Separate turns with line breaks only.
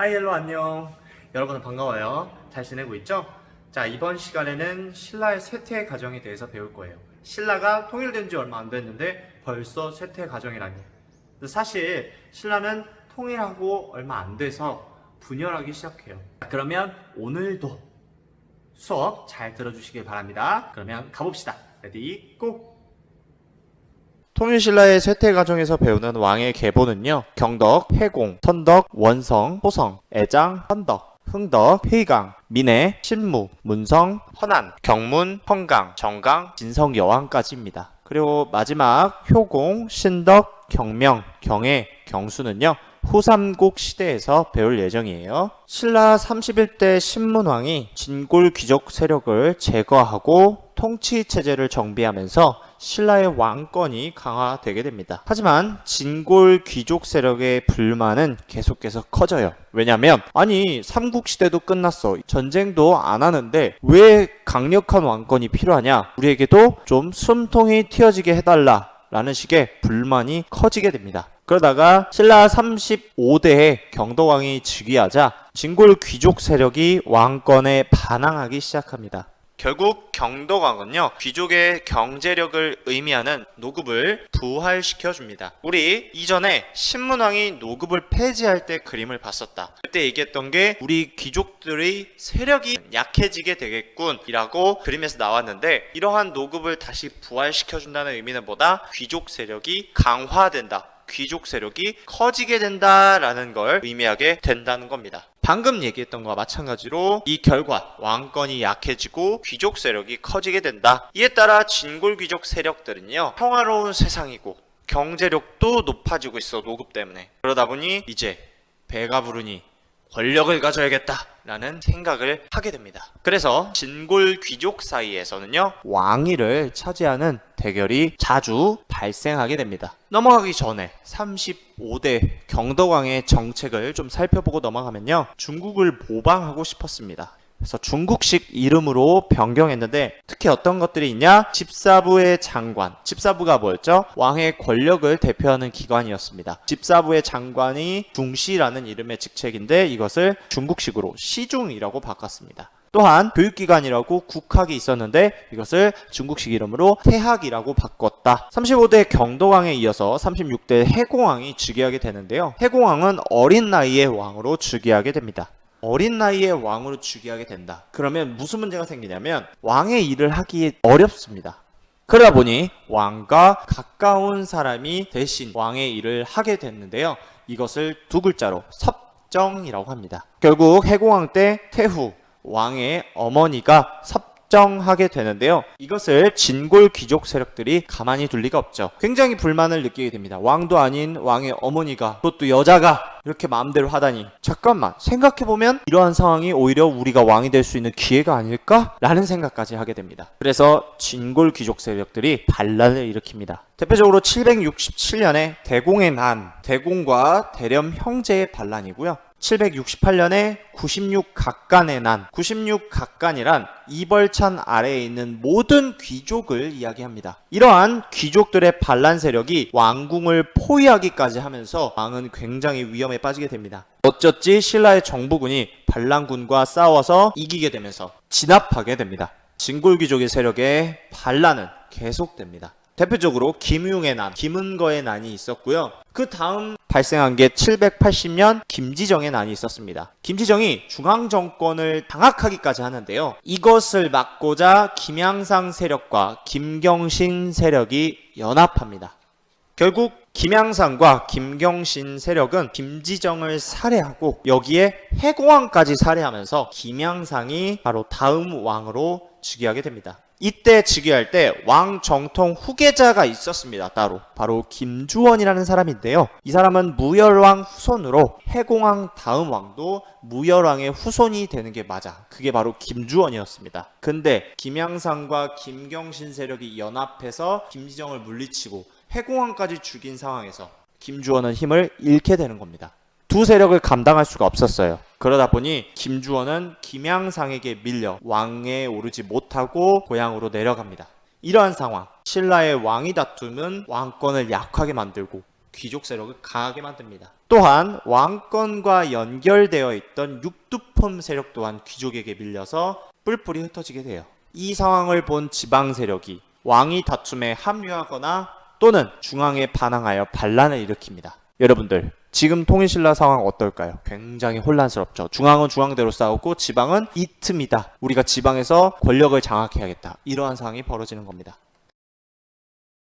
하이 헬로 안녕. 여러분 반가워요. 잘 지내고 있죠? 자, 이번 시간에는 신라의 쇠퇴 과정에 대해서 배울 거예요. 신라가 통일된 지 얼마 안 됐는데 벌써 쇠퇴 과정이라니. 사실 신라는 통일하고 얼마 안 돼서 분열하기 시작해요. 그러면 오늘도 수업 잘 들어주시길 바랍니다. 그러면 가봅시다. 레디 고!
통일신라의 쇠퇴 과정에서 배우는 왕의 계보는요. 경덕, 해공, 선덕, 원성, 호성, 애장, 헌덕, 흥덕, 회강, 민해, 신무, 문성, 헌안, 경문, 헌강, 정강, 진성 여왕까지입니다. 그리고 마지막 효공, 신덕, 경명, 경해, 경수는요. 후삼국 시대에서 배울 예정이에요. 신라 31대 신문왕이 진골 귀족 세력을 제거하고 통치 체제를 정비하면서 신라의 왕권이 강화되게 됩니다. 하지만 진골 귀족 세력의 불만은 계속해서 커져요. 왜냐면 아니 삼국 시대도 끝났어. 전쟁도 안 하는데 왜 강력한 왕권이 필요하냐? 우리에게도 좀 숨통이 튀어지게 해달라. 라는 식의 불만이 커지게 됩니다. 그러다가 신라 35대에 경도왕이 즉위하자 진골 귀족 세력이 왕권에 반항하기 시작합니다. 결국 경도왕은요 귀족의 경제력을 의미하는 노급을 부활시켜 줍니다. 우리 이전에 신문왕이 노급을 폐지할 때 그림을 봤었다. 그때 얘기했던 게 우리 귀족들의 세력이 약해지게 되겠군이라고 그림에서 나왔는데 이러한 노급을 다시 부활시켜 준다는 의미는 보다 귀족 세력이 강화된다. 귀족 세력이 커지게 된다라는 걸 의미하게 된다는 겁니다. 방금 얘기했던 것과 마찬가지로 이 결과 왕권이 약해지고 귀족 세력이 커지게 된다. 이에 따라 진골 귀족 세력들은요 평화로운 세상이고 경제력도 높아지고 있어 노급 때문에 그러다 보니 이제 배가 부르니 권력을 가져야겠다라는 생각을 하게 됩니다. 그래서 진골 귀족 사이에서는요 왕위를 차지하는 대결이 자주 발생하게 됩니다. 넘어가기 전에 35대 경덕왕의 정책을 좀 살펴보고 넘어가면요 중국을 모방하고 싶었습니다. 그래서 중국식 이름으로 변경했는데 특히 어떤 것들이 있냐? 집사부의 장관. 집사부가 뭐였죠? 왕의 권력을 대표하는 기관이었습니다. 집사부의 장관이 중시라는 이름의 직책인데 이것을 중국식으로 시중이라고 바꿨습니다. 또한 교육기관이라고 국학이 있었는데 이것을 중국식 이름으로 태학이라고 바꿨다. 35대 경도왕에 이어서 36대 해공왕이 즉위하게 되는데요. 해공왕은 어린 나이의 왕으로 즉위하게 됩니다. 어린 나이에 왕으로 즉위하게 된다. 그러면 무슨 문제가 생기냐면 왕의 일을 하기 어렵습니다. 그러다 보니 왕과 가까운 사람이 대신 왕의 일을 하게 됐는데요. 이것을 두 글자로 섭정이라고 합니다. 결국 해공왕 때 태후 왕의 어머니가 섭정하게 되는데요. 이것을 진골 귀족 세력들이 가만히 둘 리가 없죠. 굉장히 불만을 느끼게 됩니다. 왕도 아닌 왕의 어머니가 그것도 여자가 이렇게 마음대로 하다니. 잠깐만 생각해보면 이러한 상황이 오히려 우리가 왕이 될 수 있는 기회가 아닐까? 라는 생각까지 하게 됩니다. 그래서 진골 귀족 세력들이 반란을 일으킵니다. 대표적으로 767년에 대공의 난, 대공과 대렴 형제의 반란이고요. 768년에 96각간의 난, 96각간이란 이벌찬 아래에 있는 모든 귀족을 이야기합니다. 이러한 귀족들의 반란 세력이 왕궁을 포위하기까지 하면서 왕은 굉장히 위험에 빠지게 됩니다. 어쩌지 신라의 정부군이 반란군과 싸워서 이기게 되면서 진압하게 됩니다. 진골 귀족의 세력의 반란은 계속됩니다. 대표적으로 김용의 난, 김은거의 난이 있었고요. 그 다음 발생한 게 780년 김지정의 난이 있었습니다. 김지정이 중앙 정권을 장악하기까지 하는데요. 이것을 막고자 김양상 세력과 김경신 세력이 연합합니다. 결국 김양상과 김경신 세력은 김지정을 살해하고 여기에 해공왕까지 살해하면서 김양상이 바로 다음 왕으로 즉위하게 됩니다. 이때 즉위할 때 왕 정통 후계자가 있었습니다. 따로 바로 김주원이라는 사람인데요. 이 사람은 무열왕 후손으로 해공왕 다음 왕도 무열왕의 후손이 되는 게 맞아. 그게 바로 김주원이었습니다. 근데 김양상과 김경신 세력이 연합해서 김지정을 물리치고 해공왕까지 죽인 상황에서 김주원은 힘을 잃게 되는 겁니다. 두 세력을 감당할 수가 없었어요. 그러다 보니 김주원은 김양상에게 밀려 왕에 오르지 못하고 고향으로 내려갑니다. 이러한 상황, 신라의 왕위 다툼은 왕권을 약하게 만들고 귀족 세력을 강하게 만듭니다. 또한 왕권과 연결되어 있던 육두품 세력 또한 귀족에게 밀려서 뿔뿔이 흩어지게 돼요. 이 상황을 본 지방 세력이 왕이 다툼에 합류하거나 또는 중앙에 반항하여 반란을 일으킵니다. 여러분들, 지금 통일신라 상황 어떨까요? 굉장히 혼란스럽죠. 중앙은 중앙대로 싸우고 지방은 이 틈이다. 우리가 지방에서 권력을 장악해야겠다. 이러한 상황이 벌어지는 겁니다.